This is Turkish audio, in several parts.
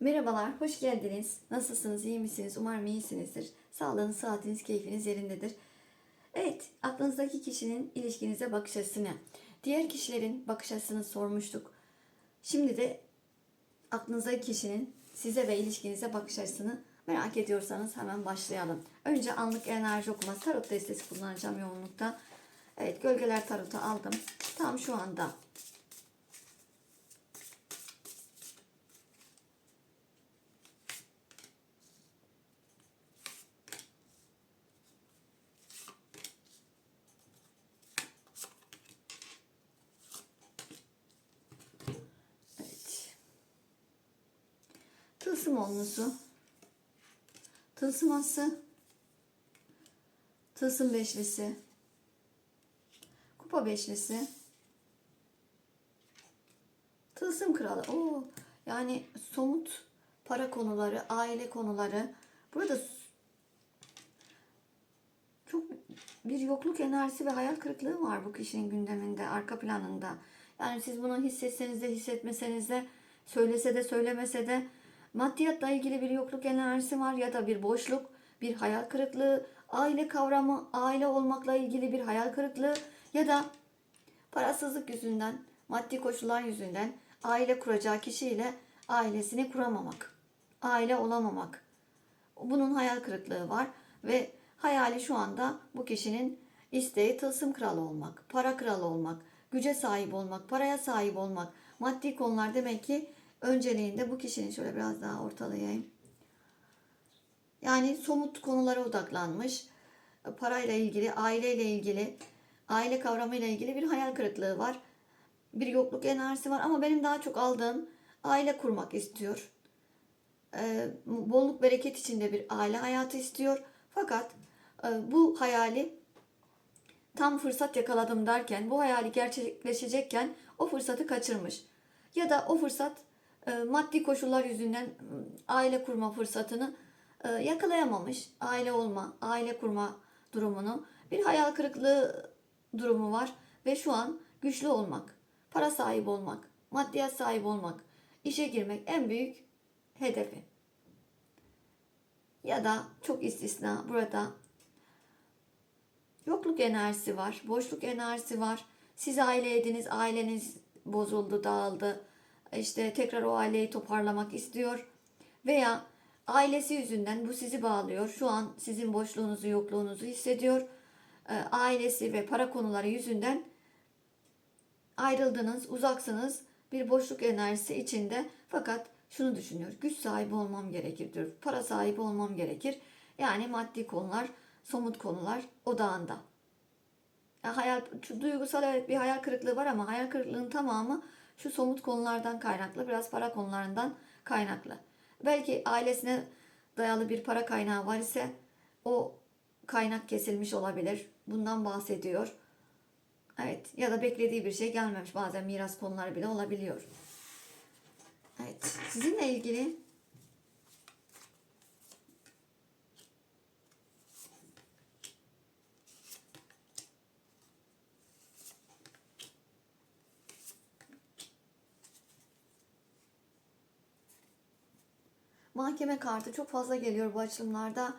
Merhabalar, hoş geldiniz. Nasılsınız, iyi misiniz? Umarım iyisinizdir. Sağlığınız, saatiniz, keyfiniz yerindedir. Evet, aklınızdaki kişinin ilişkinize bakış açısını, diğer kişilerin bakış açısını sormuştuk. Şimdi de aklınızdaki kişinin size ve ilişkinize bakış açısını merak ediyorsanız hemen başlayalım. Önce anlık enerji okuması, tarot destesi kullanacağım yoğunlukta. Evet, gölgeler tarotu aldım. Tam şu anda Evet. Tılsım onlusu. Tılsım ası. Tılsım beşlisi. Kupa beşlisi. Tılsım kralı. Oo, yani somut para konuları, aile konuları. Burada çok bir yokluk enerjisi ve hayal kırıklığı var bu kişinin gündeminde, arka planında. Yani siz bunu hissetseniz de hissetmeseniz de, söylese de söylemese de maddiyatla ilgili bir yokluk enerjisi var ya da bir boşluk, bir hayal kırıklığı, aile kavramı, aile olmakla ilgili bir hayal kırıklığı ya da parasızlık yüzünden, maddi koşullar yüzünden aile kuracağı kişiyle ailesini kuramamak, aile olamamak. Bunun hayal kırıklığı var ve hayali şu anda bu kişinin isteği tılsım kralı olmak, para kralı olmak, güce sahip olmak, paraya sahip olmak. Maddi konular demek ki önceliğinde bu kişinin şöyle biraz daha ortalayayım. Yani somut konulara odaklanmış. Parayla ilgili, aileyle ilgili, aile kavramıyla ilgili bir hayal kırıklığı var. Bir yokluk enerjisi var ama benim daha çok aldığım aile kurmak istiyor. Ee, bolluk bereket içinde bir aile hayatı istiyor. Fakat e, bu hayali tam fırsat yakaladım derken, bu hayali gerçekleşecekken o fırsatı kaçırmış. Ya da o fırsat maddi koşullar yüzünden m, aile kurma fırsatını e, yakalayamamış. Aile olma, aile kurma durumunu. Bir hayal kırıklığı durumu var ve şu an güçlü olmak, para sahibi olmak, maddiyat sahibi olmak, işe girmek en büyük hedefi. Ya da çok istisna burada yokluk enerjisi var, boşluk enerjisi var. Siz aile ediniz, aileniz bozuldu, dağıldı. İşte tekrar o aileyi toparlamak istiyor. Veya ailesi yüzünden bu sizi bağlıyor. Şu an sizin boşluğunuzu, yokluğunuzu hissediyor. Ee, Ailesi ve para konuları yüzünden ayrıldınız, uzaksınız. Bir boşluk enerjisi içinde. Fakat şunu düşünüyor. Güç sahibi olmam gerekir diyor. Para sahibi olmam gerekir. Yani maddi konular, somut konular odağında. Ya hayal, duygusal evet bir hayal kırıklığı var ama hayal kırıklığının tamamı şu somut konulardan kaynaklı, biraz para konularından kaynaklı. Belki ailesine dayalı bir para kaynağı var ise o kaynak kesilmiş olabilir. Bundan bahsediyor. Evet ya da beklediği bir şey gelmemiş. Bazen miras konuları bile olabiliyor. Evet sizinle ilgili Mahkeme kartı çok fazla geliyor bu açılımlarda.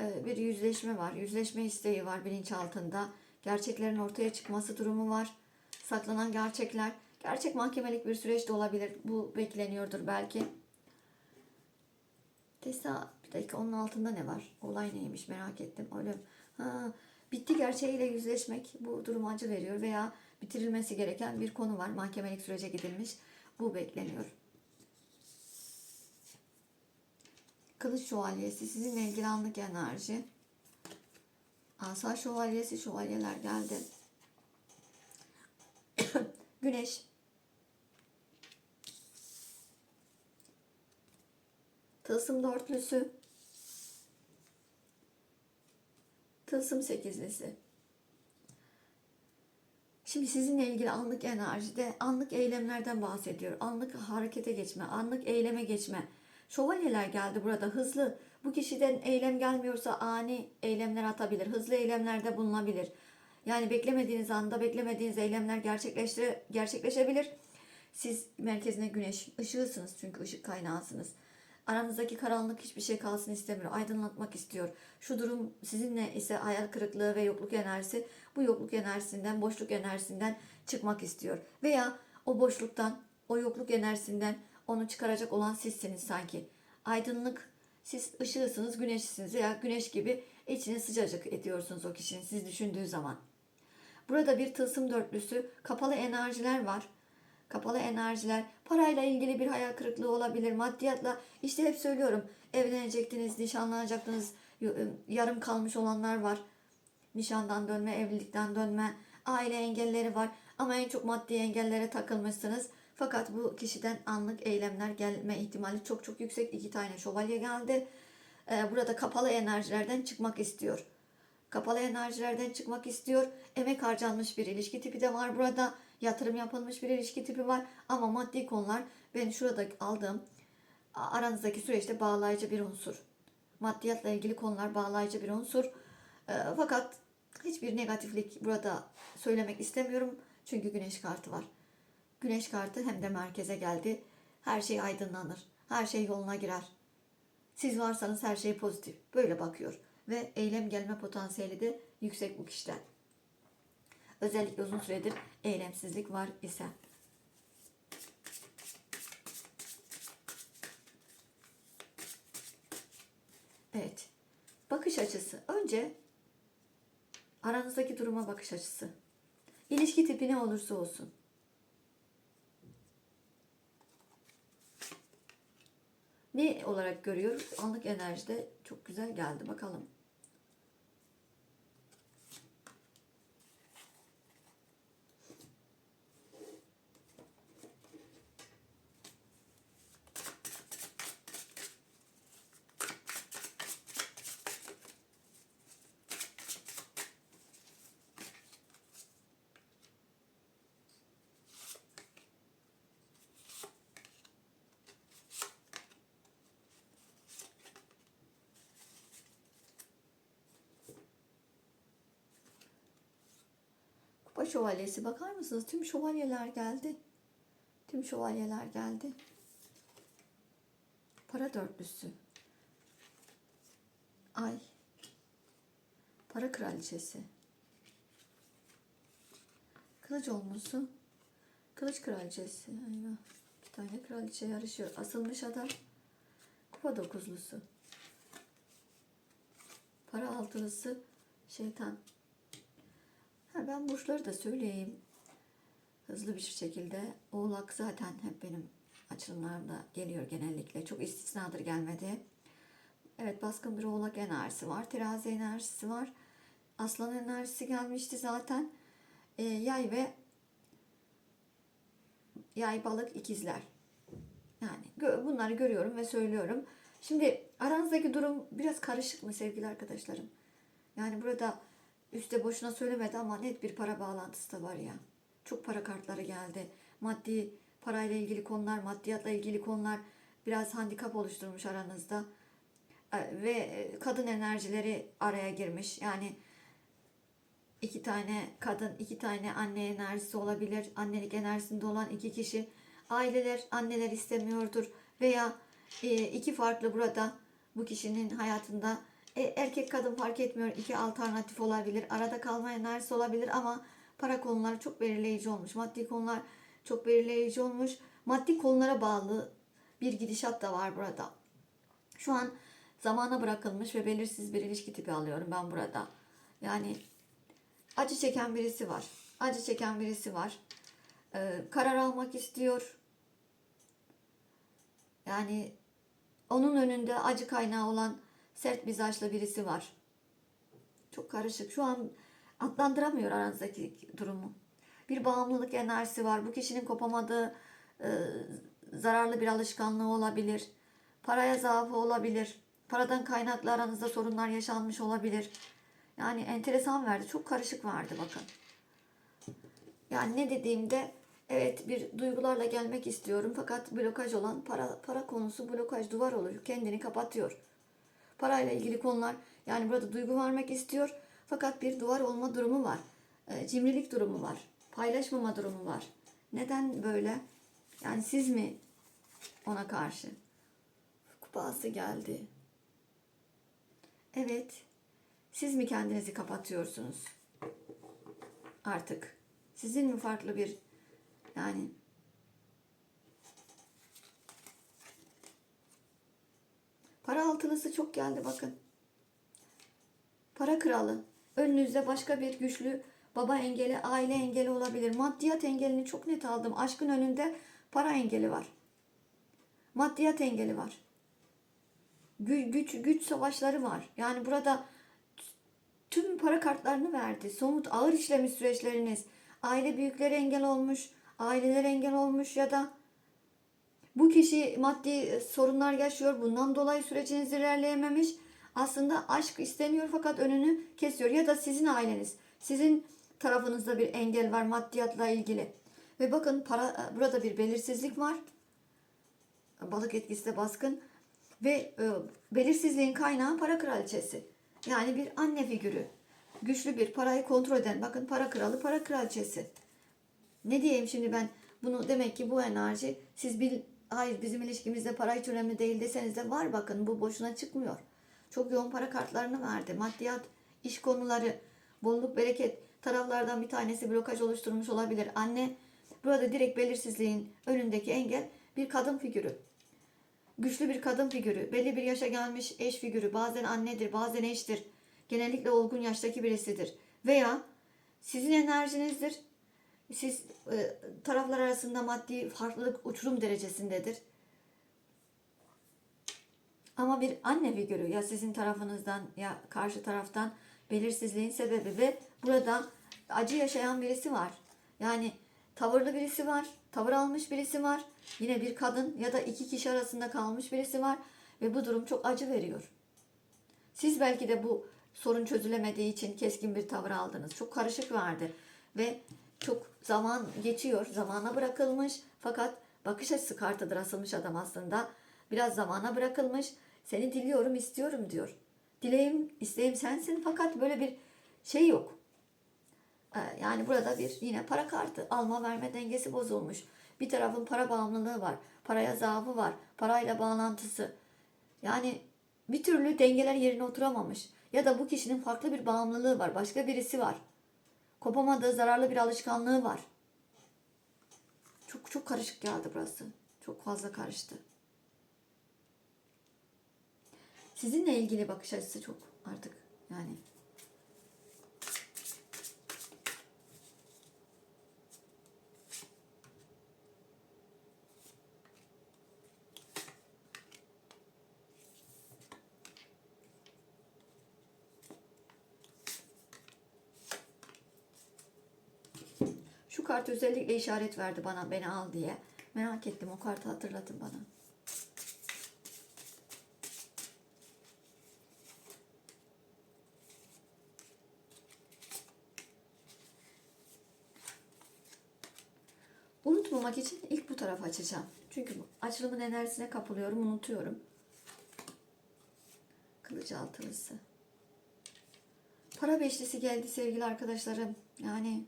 Ee, Bir yüzleşme var. Yüzleşme isteği var bilinçaltında. Gerçeklerin ortaya çıkması durumu var. Saklanan gerçekler. Gerçek mahkemelik bir süreç de olabilir. Bu bekleniyordur belki. Tesa bir dakika onun altında ne var? Olay neymiş merak ettim. Ölüm. Ha, bitti gerçeğiyle yüzleşmek bu durum acı veriyor veya bitirilmesi gereken bir konu var. Mahkemelik sürece gidilmiş. Bu bekleniyor. Kılıç şövalyesi sizinle ilgili anlık enerji. Asa şövalyesi şövalyeler geldi. Güneş. Tılsım dörtlüsü. Tılsım sekizlisi. Şimdi sizinle ilgili anlık enerjide anlık eylemlerden bahsediyor. Anlık harekete geçme, anlık eyleme geçme. Şövalyeler geldi burada hızlı. Bu kişiden eylem gelmiyorsa ani eylemler atabilir. Hızlı eylemlerde bulunabilir. Yani beklemediğiniz anda beklemediğiniz eylemler gerçekleşti, gerçekleşebilir. Siz merkezine güneş ışığısınız çünkü ışık kaynağısınız. Aranızdaki karanlık hiçbir şey kalsın istemiyor. Aydınlatmak istiyor. Şu durum sizinle ise hayal kırıklığı ve yokluk enerjisi bu yokluk enerjisinden, boşluk enerjisinden çıkmak istiyor. Veya o boşluktan, o yokluk enerjisinden onu çıkaracak olan sizsiniz sanki. Aydınlık, siz ışığısınız, güneşsiniz veya güneş gibi içine sıcacık ediyorsunuz o kişinin siz düşündüğü zaman. Burada bir tılsım dörtlüsü, kapalı enerjiler var. Kapalı enerjiler, parayla ilgili bir hayal kırıklığı olabilir, maddiyatla. işte hep söylüyorum, evlenecektiniz, nişanlanacaktınız, yarım kalmış olanlar var. Nişandan dönme, evlilikten dönme, aile engelleri var. Ama en çok maddi engellere takılmışsınız. Fakat bu kişiden anlık eylemler gelme ihtimali çok çok yüksek. İki tane şövalye geldi. Ee, burada kapalı enerjilerden çıkmak istiyor. Kapalı enerjilerden çıkmak istiyor. Emek harcanmış bir ilişki tipi de var burada. Yatırım yapılmış bir ilişki tipi var. Ama maddi konular ben şurada aldığım aranızdaki süreçte bağlayıcı bir unsur. Maddiyatla ilgili konular bağlayıcı bir unsur. Ee, fakat hiçbir negatiflik burada söylemek istemiyorum. Çünkü güneş kartı var. Güneş kartı hem de merkeze geldi. Her şey aydınlanır. Her şey yoluna girer. Siz varsanız her şey pozitif. Böyle bakıyor. Ve eylem gelme potansiyeli de yüksek bu kişiden. Özellikle uzun süredir eylemsizlik var ise. Evet. Bakış açısı. Önce aranızdaki duruma bakış açısı. İlişki tipi ne olursa olsun. Ne olarak görüyor? Anlık enerjide çok güzel geldi. Bakalım. Kupa şövalyesi bakar mısınız? Tüm şövalyeler geldi. Tüm şövalyeler geldi. Para dörtlüsü. Ay. Para kraliçesi. Kılıç olmusu. Kılıç kraliçesi. Eyvah. İki tane kraliçe yarışıyor. Asılmış adam. Kupa dokuzlusu. Para altılısı. Şeytan. Ha, ben burçları da söyleyeyim. Hızlı bir şekilde. Oğlak zaten hep benim açılımlarımda geliyor genellikle. Çok istisnadır gelmedi. Evet baskın bir oğlak enerjisi var. Terazi enerjisi var. Aslan enerjisi gelmişti zaten. Ee, yay ve yay balık ikizler. Yani gö- bunları görüyorum ve söylüyorum. Şimdi aranızdaki durum biraz karışık mı sevgili arkadaşlarım? Yani burada üstte boşuna söylemedi ama net bir para bağlantısı da var ya. Çok para kartları geldi. Maddi parayla ilgili konular, maddiyatla ilgili konular biraz handikap oluşturmuş aranızda. Ee, Ve kadın enerjileri araya girmiş. Yani iki tane kadın, iki tane anne enerjisi olabilir. Annelik enerjisinde olan iki kişi. Aileler, anneler istemiyordur. Veya e, iki farklı burada bu kişinin hayatında e, erkek kadın fark etmiyor. iki alternatif olabilir. Arada kalma enerjisi olabilir ama para konuları çok belirleyici olmuş. Maddi konular çok belirleyici olmuş. Maddi konulara bağlı bir gidişat da var burada. Şu an zamana bırakılmış ve belirsiz bir ilişki tipi alıyorum ben burada. Yani acı çeken birisi var. Acı çeken birisi var. Ee, karar almak istiyor. Yani onun önünde acı kaynağı olan sert mizaçlı birisi var. Çok karışık. Şu an adlandıramıyor aranızdaki durumu. Bir bağımlılık enerjisi var. Bu kişinin kopamadığı e, zararlı bir alışkanlığı olabilir. Paraya zaafı olabilir. Paradan kaynaklı aranızda sorunlar yaşanmış olabilir. Yani enteresan verdi. Çok karışık verdi bakın. Yani ne dediğimde evet bir duygularla gelmek istiyorum fakat blokaj olan para para konusu blokaj duvar oluyor. Kendini kapatıyor. Parayla ilgili konular yani burada duygu vermek istiyor fakat bir duvar olma durumu var. E, cimrilik durumu var. Paylaşmama durumu var. Neden böyle? Yani siz mi ona karşı? Kupası geldi. Evet. Siz mi kendinizi kapatıyorsunuz? Artık. Sizin mi farklı bir yani Para altılısı çok geldi bakın. Para kralı. Önünüzde başka bir güçlü baba engeli, aile engeli olabilir. Maddiyat engelini çok net aldım. Aşkın önünde para engeli var. Maddiyat engeli var. Gü- güç güç savaşları var. Yani burada tüm para kartlarını verdi. Somut ağır işlemiş süreçleriniz. Aile büyükleri engel olmuş, aileler engel olmuş ya da bu kişi maddi sorunlar yaşıyor. Bundan dolayı süreciniz ilerleyememiş. Aslında aşk istemiyor fakat önünü kesiyor. Ya da sizin aileniz, sizin tarafınızda bir engel var maddiyatla ilgili. Ve bakın para burada bir belirsizlik var. Balık etkisi de baskın. Ve e, belirsizliğin kaynağı para kraliçesi. Yani bir anne figürü. Güçlü bir parayı kontrol eden. Bakın para kralı, para kraliçesi. Ne diyeyim şimdi ben bunu demek ki bu enerji siz bil, hayır bizim ilişkimizde para hiç önemli değil deseniz de var bakın bu boşuna çıkmıyor. Çok yoğun para kartlarını verdi. Maddiyat, iş konuları, bolluk, bereket taraflardan bir tanesi blokaj oluşturmuş olabilir. Anne burada direkt belirsizliğin önündeki engel bir kadın figürü. Güçlü bir kadın figürü, belli bir yaşa gelmiş eş figürü, bazen annedir, bazen eştir. Genellikle olgun yaştaki birisidir. Veya sizin enerjinizdir. Siz e, taraflar arasında maddi farklılık uçurum derecesindedir. Ama bir anne figürü ya sizin tarafınızdan ya karşı taraftan belirsizliğin sebebi ve burada acı yaşayan birisi var. Yani tavırlı birisi var, tavır almış birisi var. Yine bir kadın ya da iki kişi arasında kalmış birisi var ve bu durum çok acı veriyor. Siz belki de bu sorun çözülemediği için keskin bir tavır aldınız. Çok karışık vardı ve çok zaman geçiyor, zamana bırakılmış fakat bakış açısı kartıdır asılmış adam aslında. Biraz zamana bırakılmış. Seni diliyorum, istiyorum diyor. Dileğim, isteğim sensin fakat böyle bir şey yok. Ee, Yani burada bir yine para kartı, alma verme dengesi bozulmuş. Bir tarafın para bağımlılığı var, paraya zaafı var, parayla bağlantısı. Yani bir türlü dengeler yerine oturamamış. Ya da bu kişinin farklı bir bağımlılığı var, başka birisi var. Kopamadığı zararlı bir alışkanlığı var. Çok çok karışık geldi burası. Çok fazla karıştı. Sizinle ilgili bakış açısı çok artık yani. Şu kart özellikle işaret verdi bana beni al diye. Merak ettim o kartı hatırlatın bana. Unutmamak için ilk bu tarafı açacağım. Çünkü açılımın enerjisine kapılıyorum, unutuyorum. Kılıç altılısı. Para beşlisi geldi sevgili arkadaşlarım. Yani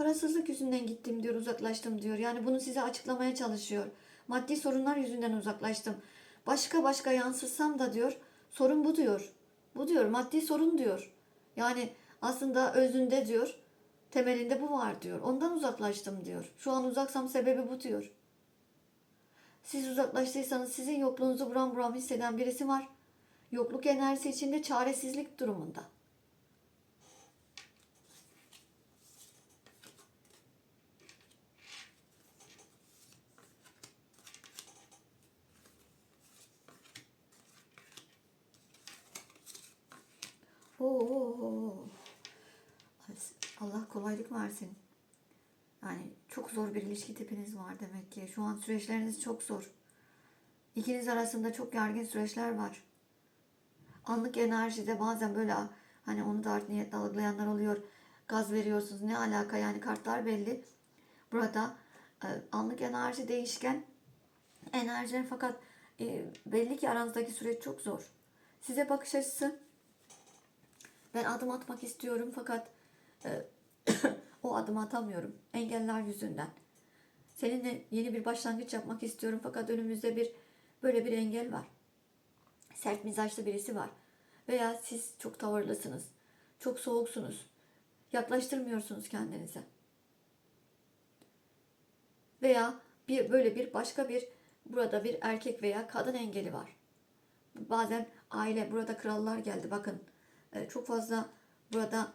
Parasızlık yüzünden gittim diyor, uzaklaştım diyor. Yani bunu size açıklamaya çalışıyor. Maddi sorunlar yüzünden uzaklaştım. Başka başka yansıtsam da diyor, sorun bu diyor. Bu diyor, maddi sorun diyor. Yani aslında özünde diyor, temelinde bu var diyor. Ondan uzaklaştım diyor. Şu an uzaksam sebebi bu diyor. Siz uzaklaştıysanız sizin yokluğunuzu buram buram hisseden birisi var. Yokluk enerjisi içinde çaresizlik durumunda. Oo. Kolaylık versin. Yani çok zor bir ilişki tipiniz var demek ki. Şu an süreçleriniz çok zor. İkiniz arasında çok gergin süreçler var. Anlık enerjide bazen böyle hani onu da art niyetle algılayanlar oluyor. Gaz veriyorsunuz. Ne alaka yani kartlar belli. Burada e, anlık enerji değişken enerjiler fakat e, belli ki aranızdaki süreç çok zor. Size bakış açısı ben adım atmak istiyorum fakat e, o adımı atamıyorum. Engeller yüzünden. Seninle yeni bir başlangıç yapmak istiyorum fakat önümüzde bir böyle bir engel var. Sert mizaçlı birisi var. Veya siz çok tavırlısınız. Çok soğuksunuz. Yaklaştırmıyorsunuz kendinize. Veya bir böyle bir başka bir burada bir erkek veya kadın engeli var. Bazen aile burada krallar geldi bakın. Ee, Çok fazla burada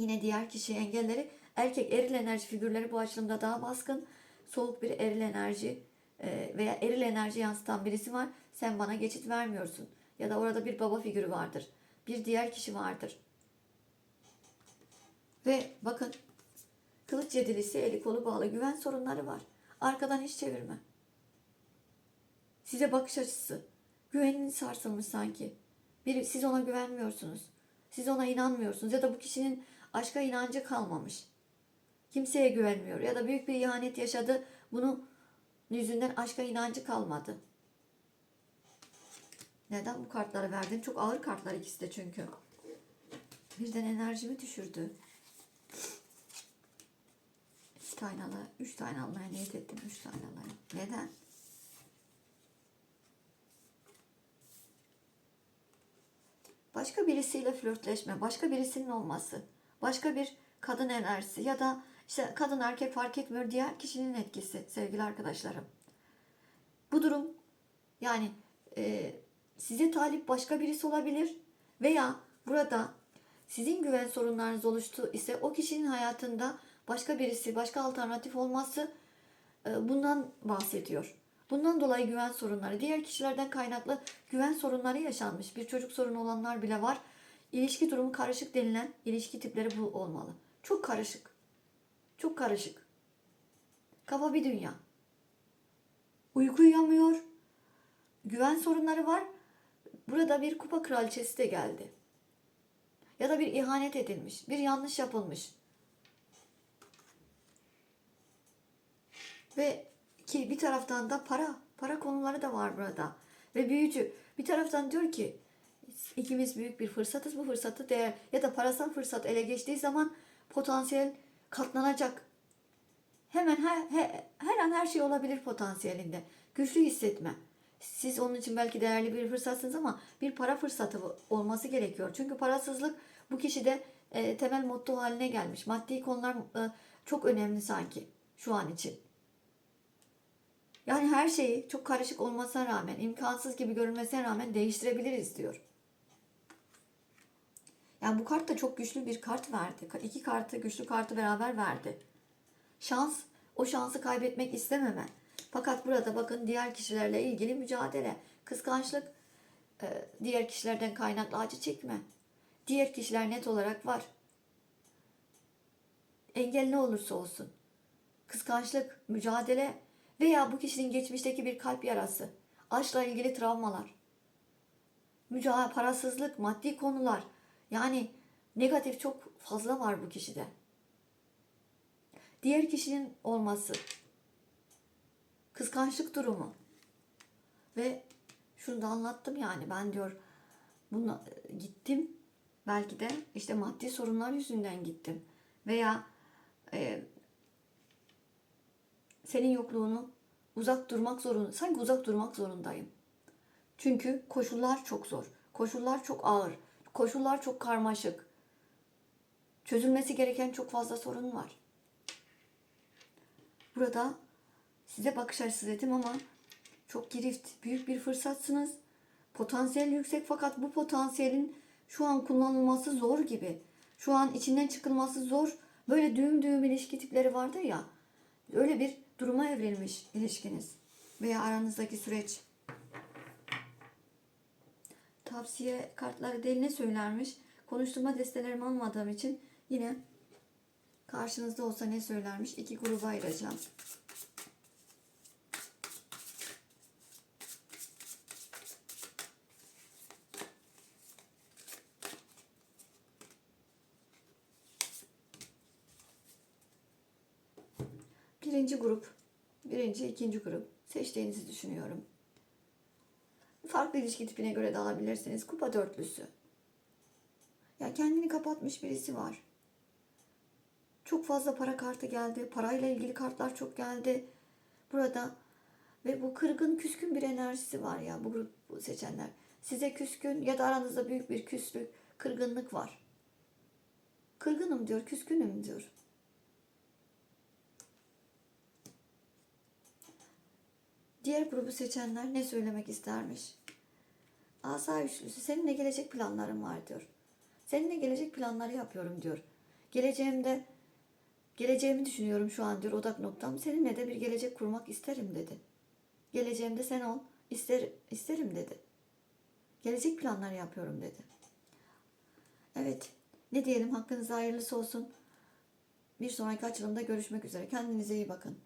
yine diğer kişi engelleri erkek eril enerji figürleri bu açılımda daha baskın. Soğuk bir eril enerji e, veya eril enerji yansıtan birisi var. Sen bana geçit vermiyorsun. Ya da orada bir baba figürü vardır. Bir diğer kişi vardır. Ve bakın kılıç yedilisi eli kolu bağlı güven sorunları var. Arkadan hiç çevirme. Size bakış açısı. Güveniniz sarsılmış sanki. Bir, siz ona güvenmiyorsunuz. Siz ona inanmıyorsunuz. Ya da bu kişinin aşka inancı kalmamış. Kimseye güvenmiyor. Ya da büyük bir ihanet yaşadı. Bunu yüzünden aşka inancı kalmadı. Neden bu kartları verdin? Çok ağır kartlar ikisi de çünkü. Birden enerjimi düşürdü. İki tane ala, üç tane almaya niyet ettim. Üç tane alayım. Neden? Başka birisiyle flörtleşme, başka birisinin olması, başka bir kadın enerjisi ya da işte kadın erkek fark etmiyor diğer kişinin etkisi sevgili arkadaşlarım. Bu durum yani e, size talip başka birisi olabilir veya burada sizin güven sorunlarınız oluştu ise o kişinin hayatında başka birisi, başka alternatif olması e, bundan bahsediyor. Bundan dolayı güven sorunları, diğer kişilerden kaynaklı güven sorunları yaşanmış. Bir çocuk sorunu olanlar bile var. İlişki durumu karışık denilen ilişki tipleri bu olmalı. Çok karışık. Çok karışık. Kafa bir dünya. Uyku uyuyamıyor. Güven sorunları var. Burada bir kupa kraliçesi de geldi. Ya da bir ihanet edilmiş, bir yanlış yapılmış. Ve ki bir taraftan da para, para konuları da var burada. Ve büyücü bir taraftan diyor ki ikimiz büyük bir fırsatız bu fırsatı değer ya da parasal fırsat ele geçtiği zaman potansiyel katlanacak. Hemen her, her, her an her şey olabilir potansiyelinde. Güçlü hissetme. Siz onun için belki değerli bir fırsatsınız ama bir para fırsatı olması gerekiyor. Çünkü parasızlık bu kişide e, temel motto haline gelmiş. Maddi konular e, çok önemli sanki şu an için. Yani her şeyi çok karışık olmasına rağmen, imkansız gibi görünmesine rağmen değiştirebiliriz diyor. Yani bu kart da çok güçlü bir kart verdi. İki kartı, güçlü kartı beraber verdi. Şans, o şansı kaybetmek istememe. Fakat burada bakın diğer kişilerle ilgili mücadele, kıskançlık, e, diğer kişilerden kaynaklı acı çekme. Diğer kişiler net olarak var. Engel ne olursa olsun. Kıskançlık, mücadele veya bu kişinin geçmişteki bir kalp yarası, aşkla ilgili travmalar, mücadele, parasızlık, maddi konular. Yani negatif çok fazla var bu kişide. Diğer kişinin olması, kıskançlık durumu. Ve şunu da anlattım yani ben diyor buna gittim belki de işte maddi sorunlar yüzünden gittim. Veya e, senin yokluğunu uzak durmak zorunda sanki uzak durmak zorundayım. Çünkü koşullar çok zor koşullar çok ağır koşullar çok karmaşık çözülmesi gereken çok fazla sorun var burada size bakış açısı dedim ama çok girift, büyük bir fırsatsınız. Potansiyel yüksek fakat bu potansiyelin şu an kullanılması zor gibi. Şu an içinden çıkılması zor. Böyle düğüm düğüm ilişki tipleri vardır ya. Öyle bir duruma evrilmiş ilişkiniz. Veya aranızdaki süreç. Tavsiye kartları değil ne söylermiş? Konuşturma destelerimi almadığım için yine karşınızda olsa ne söylermiş? İki gruba ayıracağım. Birinci grup, birinci, ikinci grup seçtiğinizi düşünüyorum. Farklı ilişki tipine göre de alabilirsiniz. Kupa dörtlüsü. Ya kendini kapatmış birisi var. Çok fazla para kartı geldi. Parayla ilgili kartlar çok geldi. Burada ve bu kırgın küskün bir enerjisi var ya bu grup bu seçenler. Size küskün ya da aranızda büyük bir küslük, kırgınlık var. Kırgınım diyor, küskünüm diyor. Diğer grubu seçenler ne söylemek istermiş? Asa üçlüsü seninle gelecek planlarım var diyor. Seninle gelecek planları yapıyorum diyor. Geleceğimde geleceğimi düşünüyorum şu an diyor odak noktam. Seninle de bir gelecek kurmak isterim dedi. Geleceğimde sen ol ister, isterim dedi. Gelecek planları yapıyorum dedi. Evet ne diyelim hakkınızda hayırlısı olsun. Bir sonraki açılımda görüşmek üzere. Kendinize iyi bakın.